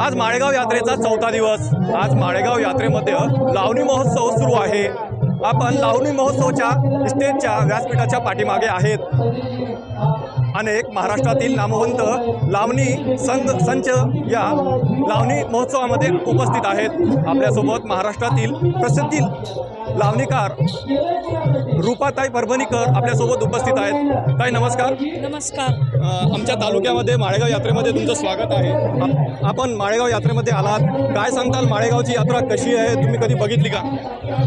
आज माळेगाव यात्रेचा चौथा दिवस. आज माळेगाव यात्रेमध्ये लावणी महोत्सव सुरू आहे. आपण लावणी महोत्सवच्या स्टेजच्या व्यासपीठाच्या पाठीमागे आहेत. अनेक महाराष्ट्रातील नामवंत लावणी संघ संच या लावणी महोत्सवामध्ये उपस्थित आहेत. आपल्यासोबत महाराष्ट्रातील प्रसिद्धी लावणीकार रूपाताई परभणीकर आपल्यासोबत उपस्थित आहेत. ताई नमस्कार. नमस्कार. आमच्या तालुक्यामध्ये माळेगाव यात्रेमध्ये तुमचं स्वागत आहे. आपण माळेगाव यात्रेमध्ये आलात. काय सांगताल? माळेगावची यात्रा कशी आहे? तुम्ही कधी बघितली का?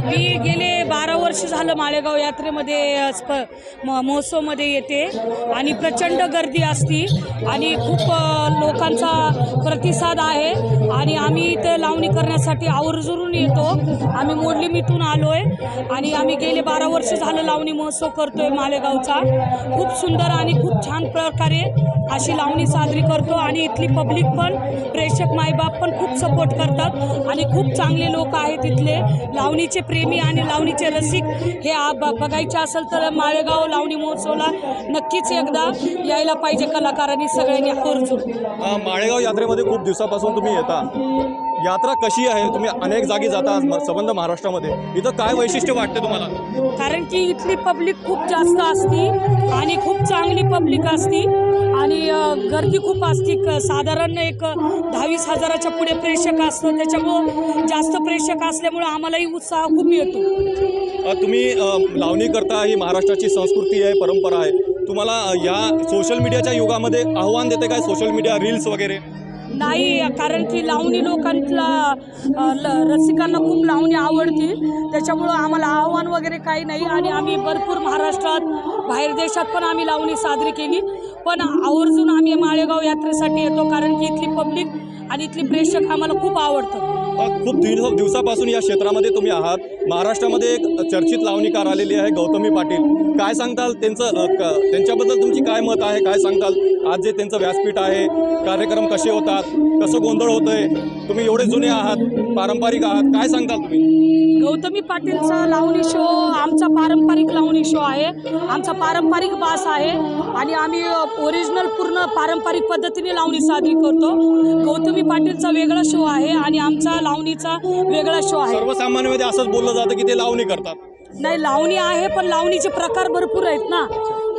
मी गेले बारा वर्ष झालं माळेगाव यात्रेमध्ये स्प म- महोत्सवमध्ये येते. आणि प्रचंड गर्दी असती. आणि खूप लोकांचा प्रतिसाद आहे. आणि आम्ही इथे लावणी करण्यासाठी आवर्जून येतो. आम्ही मोडलिमीतून आलो आहे आणि आम्ही गेले बारा वर्ष झालं लावणी महोत्सव करतोय मालेगावचा खूप सुंदर आणि खूप छान प्रकार अशी लावणी साजरी करतो आणि इथली पब्लिक पण प्रेक्षक मायबाप पण खूप सपोर्ट करतात. आणि खूप चांगले लोक आहेत इथले. लावणीचे प्रेमी आणि लावणीचे रसिक हे बघायचे असेल तर माळेगाव लावणी महोत्सवला नक्कीच एकदा यायला पाहिजे कलाकारांनी सगळ्यांनी आवर्जून. माळेगाव यात्रेमध्ये खूप दिवसापासून तुम्ही येता. यात्रा कशी आहे? तुम्ही अनेक जागी जाता म- संबंध महाराष्ट्रामध्ये. इथं काय वैशिष्ट्य वाटते तुम्हाला? कारण की इथली पब्लिक खूप जास्त असती आणि खूप चांगली पब्लिक असती आणि गर्दी खूप असती. साधारण एक दहावीस हजाराच्या पुढे प्रेक्षक असतं. त्याच्यामुळं जास्त प्रेक्षक असल्यामुळं आम्हालाही उत्साह खूप येतो. तुम्ही लावणी करता ही महाराष्ट्राची संस्कृती आहे परंपरा आहे. तुम्हाला या सोशल मीडियाच्या युगामध्ये आव्हान देते काय? सोशल मीडिया रील्स वगैरे? नाही कारण की लावणी लोकांना ल- रसिकांना खूप लावणी आवडती त्याच्यामुळं आम्हाला आव्हान वगैरे काही नाही आणि आम्ही भरपूर महाराष्ट्रात बाहेर देशात पण आम्ही लावणी साजरी केली. पण आवर्जून आम्ही माळेगाव यात्रेसाठी येतो कारण की इथली पब्लिक आणि इथले प्रेक्षक आम्हाला खूप आवडतं खूप दिवस दिवसापासून या क्षेत्रामध्ये तुम्ही आहात. महाराष्ट्रामध्ये एक चर्चित लावणीकार आलेली आहे गौतमी पाटील. काय सांगताल त्यांचं क- त्यांच्याबद्दल तुमची काय मत आहे? काय सांगताल? आज जे त्यांचं व्यासपीठ आहे कार्यक्रम कसे होतात? कसं गोंधळ होतंय? तुम्ही एवढे जुने आहात पारंपरिक आहात. काय सांगताल तुम्ही? गौतमी पाटीलचा लावणी शो आमचा पारंपरिक लावणी शो आहे. आमचा पारंपरिक बास आहे आणि आम्ही ओरिजिनल पूर्ण पारंपरिक पद्धतीने लावणी साजरी करतो. गौतमी पाटीलचा वेगळा शो आहे आणि आमचा लावणीचा वेगळा शो आहे. सर्वसामान्यमध्ये असंच बोललं जातं की ते लावणी करतात. नाही लावणी आहे पण लावणीचे प्रकार भरपूर आहेत ना.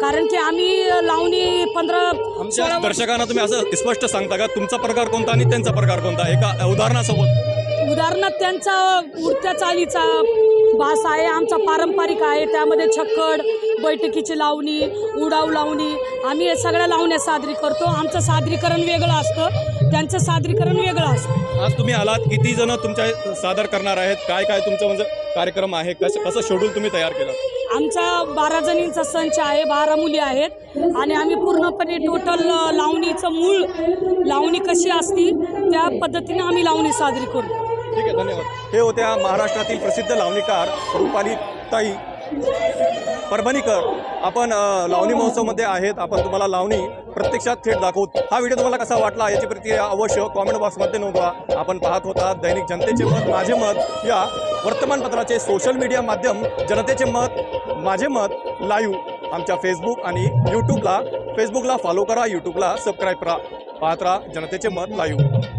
कारण की आम्ही लावणी पंधरा आमच्या दर्शकांना तुम्ही असं स्पष्ट सांगता का? तुमचा प्रकार कोणता आणि त्यांचा प्रकार कोणता? एका उदाहरणासोबत उदाहरणार्थ त्यांचा उडत्या चालीचा भास आहे आमचा पारंपरिक आहे. त्यामध्ये छक्कड बैठकीची लावणी उडाव लावणी आम्ही हे सगळ्या लावण्या साजरी करतो. आमचं सादरीकरण वेगळं असतं त्यांचं सादरीकरण वेगळं असतं. आज तुम्ही आलात किती जण तुमच्या सादर करणार आहेत? काय काय तुमचं म्हणजे कार्यक्रम आहे? कसं कसं शेड्यूल तुम्ही तयार केलं? आमचा बारा जणींचा संच आहे बारा मुली आहेत. आणि आम्ही पूर्णपणे टोटल लावणीचं मूळ लावणी कशी असती त्या पद्धतीने आम्ही लावणी साजरी करतो ठीक आहे धन्यवाद. हे होत्या महाराष्ट्रातील प्रसिद्ध लावणीकार रुपाली ताई. परभणीकर आपण लावणी महोत्सवमध्ये आहेत. आपण तुम्हाला लावणी प्रत्यक्षात थेट दाखवू. हा व्हिडिओ तुम्हाला कसा वाटला याची प्रतिक्रिया अवश्य कॉमेंट बॉक्समध्ये नोंदवा. आपण पाहत होता दैनिक जनतेचे मत माझे मत. या वर्तमानपत्राचे सोशल मीडिया माध्यम जनतेचे मत माझे मत लाईव्ह आमच्या फेसबुक आणि यूट्यूबला फेसबुकला फॉलो करा यूट्यूबला सबस्क्राईब करा. पाहत राहा जनतेचे मत लाईव्ह